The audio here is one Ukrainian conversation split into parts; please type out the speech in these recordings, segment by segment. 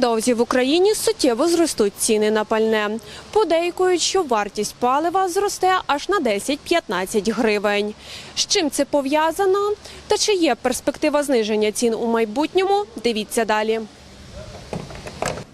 Невдовзі в Україні суттєво зростуть ціни на пальне. Подейкують, що вартість палива зросте аж на 10-15 гривень. З чим це пов'язано? Та чи є перспектива зниження цін у майбутньому? Дивіться далі.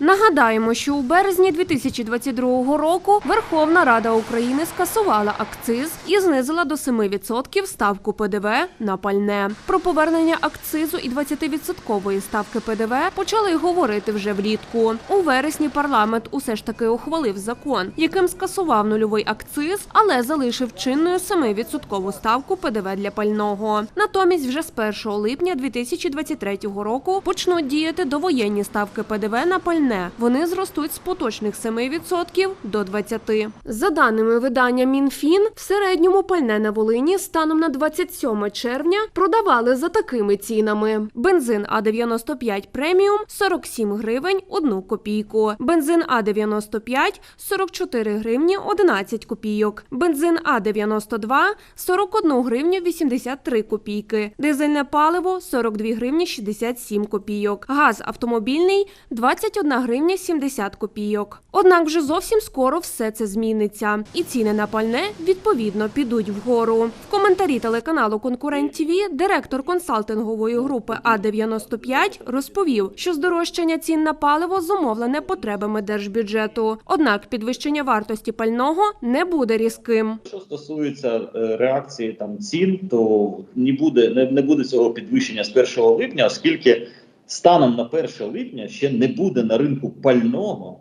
Нагадаємо, що у березні 2022 року Верховна Рада України скасувала акциз і знизила до 7% ставку ПДВ на пальне. Про повернення акцизу і 20% ставки ПДВ почали говорити вже влітку. У вересні парламент усе ж таки ухвалив закон, яким скасував нульовий акциз, але залишив чинною 7% ставку ПДВ для пального. Натомість, вже з 1 липня 2023 року почнуть діяти довоєнні ставки ПДВ на пальне. Вони зростуть з поточних 7% до 20%. За даними видання Мінфін, в середньому пальне на Волині станом на 27 червня продавали за такими цінами: бензин А95 преміум 47 гривень 1 копійку, бензин А95 44 гривні 11 копійок, бензин А92 41 гривню 83 копійки, дизельне паливо 42 гривні 67 копійок, газ автомобільний 21 гривня 70 копійок. Однак вже зовсім скоро все це зміниться, і ціни на пальне відповідно підуть вгору. В коментарі телеканалу Конкурент ТВ директор консалтингової групи А95 розповів, що здорожчання цін на паливо зумовлене потребами держбюджету. Однак підвищення вартості пального не буде різким. Що стосується е, реакції там цін, то не буде не буде цього підвищення з 1 липня, оскільки станом на 1 липня ще не буде на ринку пального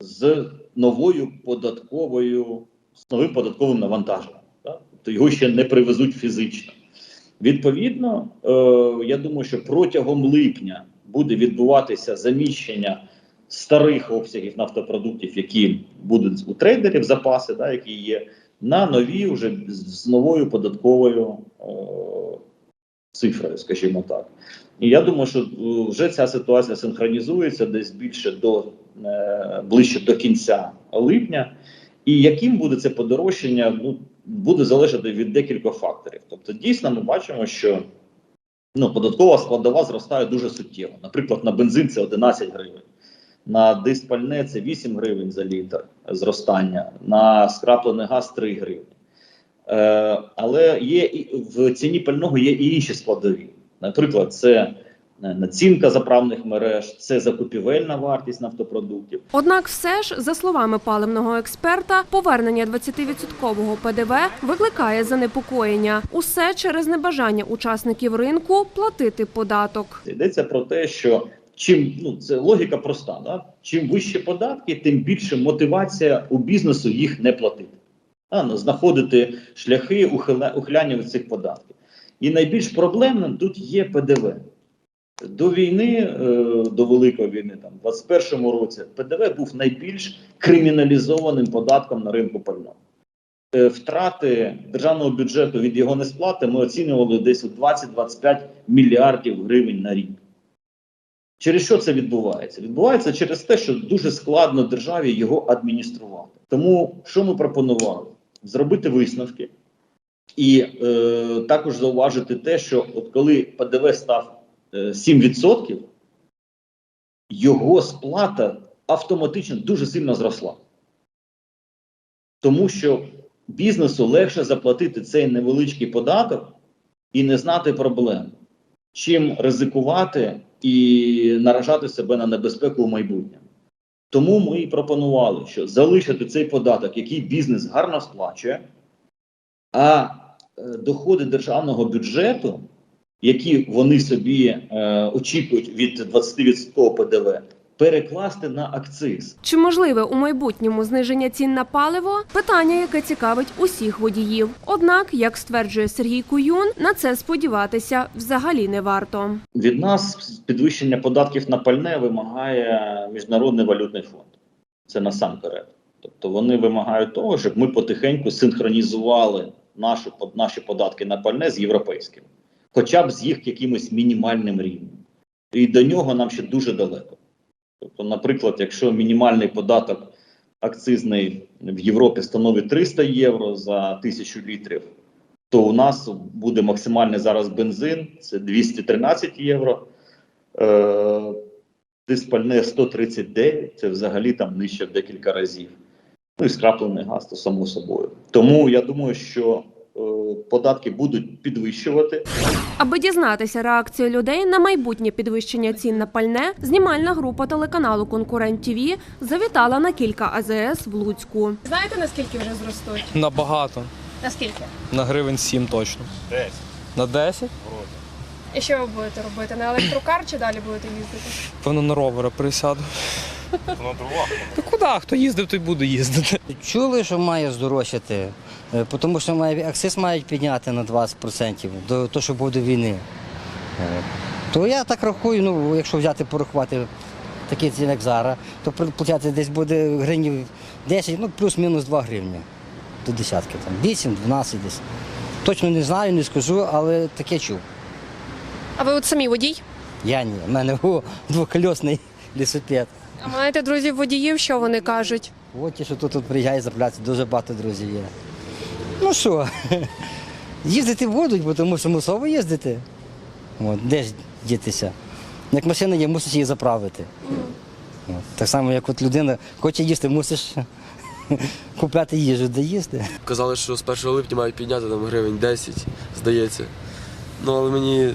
з новою податковою з новим податковим навантаженням. Тобто його ще не привезуть фізично. Відповідно, е, я думаю, що протягом липня буде відбуватися заміщення старих обсягів нафтопродуктів, які будуть у трейдерів запаси, да, які є, на нові вже з новою податковою е, цифрою, скажімо так. І я думаю, що е, вже ця ситуація синхронізується десь більше до е, ближче до кінця липня. І яким буде це подорожчання, ну буде залежати від декількох факторів. Тобто, дійсно, ми бачимо, що ну, податкова складова зростає дуже суттєво. Наприклад, на бензин це 11 гривень, на диск пальне це 8 гривень за літр зростання, на скраплений газ 3 гривні. Е, але є і в ціні пального є і інші складові. Наприклад, це е, націнка заправних мереж, це закупівельна вартість нафтопродуктів. Однак, все ж, за словами паливного експерта, повернення 20% ПДВ викликає занепокоєння. Усе через небажання учасників ринку платити податок. Йдеться про те, що чим ну це логіка проста, да? чим вищі податки, тим більше мотивація у бізнесу їх не платити. Ну, знаходити шляхи ухиля- ухиляння цих податків. І найбільш проблемним тут є ПДВ. До війни, е, до Великої війни, там, в 21-му році, ПДВ був найбільш криміналізованим податком на ринку пального. Е, Втрати державного бюджету від його несплати ми оцінювали десь у 20-25 мільярдів гривень на рік. Через що це відбувається? Відбувається через те, що дуже складно державі його адмініструвати. Тому що ми пропонували? Зробити висновки і е, також зауважити те, що от коли ПДВ став е, 7%, його сплата автоматично дуже сильно зросла. Тому що бізнесу легше заплатити цей невеличкий податок і не знати проблем, чим ризикувати і наражати себе на небезпеку в майбутньому. Тому ми і пропонували, що залишити цей податок, який бізнес гарно сплачує, а е, доходи державного бюджету, які вони собі е, очікують від 20% ПДВ, перекласти на акциз. Чи можливе у майбутньому зниження цін на паливо? Питання, яке цікавить усіх водіїв. Однак, як стверджує Сергій Куюн, на це сподіватися взагалі не варто. Від нас підвищення податків на пальне вимагає Міжнародний валютний фонд. Це насамперед. Тобто вони вимагають того, щоб ми потихеньку синхронізували нашу, наші податки на пальне з європейськими, хоча б з їх якимось мінімальним рівнем. І до нього нам ще дуже далеко. Тобто, наприклад, якщо мінімальний податок акцизний в Європі становить 300 євро за тисячу літрів, то у нас буде максимальний зараз бензин це 213 євро. Е, диспальне 139, це взагалі там нижче в декілька разів. Ну і скраплений газ, то само собою. Тому я думаю, що податки будуть підвищувати. Аби дізнатися реакцію людей на майбутнє підвищення цін на пальне, знімальна група телеканалу Конкурент ТІВІ завітала на кілька АЗС в Луцьку. Знаєте, наскільки вже зростуть? Набагато. Наскільки? На гривень 7 точно. 10. На 10? І що ви будете робити? На електрокар чи далі будете їздити? Певно, на ровера присяду. Ну куди? Хто їздив, той буде їздити. Чули, що має здорожчати, е, тому що має, акциз мають підняти на 20% до того, що буде війни. Е, То я так рахую, ну, якщо взяти порахувати такі ціни, як зараз, то платити десь буде гривнів 10, ну плюс-мінус 2 гривні до десятки, там 8, 12 десь. Точно не знаю, не скажу, але таке чув. А ви от самі водій? Я ні, в мене о, двокольосний лісопед. А маєте друзів водіїв, що вони кажуть? От ті, що тут, тут приїжджають заправляться, дуже багато друзів є. Ну що, їздити будуть, бо тому що мусово їздити. От, де ж дітися? Як машина є, мусиш її заправити. От, так само, як от людина хоче їсти, мусиш купляти їжу, де їсти. Казали, що з 1 липня мають підняти там гривень 10, здається. Ну, але мені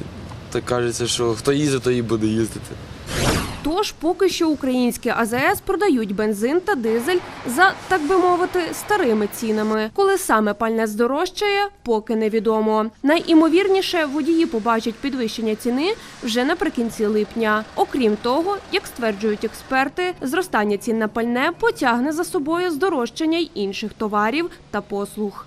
так кажеться, що хто їздить, той і буде їздити. Тож поки що українські АЗС продають бензин та дизель за, так би мовити, старими цінами. Коли саме пальне здорожчає, поки невідомо. Найімовірніше водії побачать підвищення ціни вже наприкінці липня. Окрім того, як стверджують експерти, зростання цін на пальне потягне за собою здорожчання й інших товарів та послуг.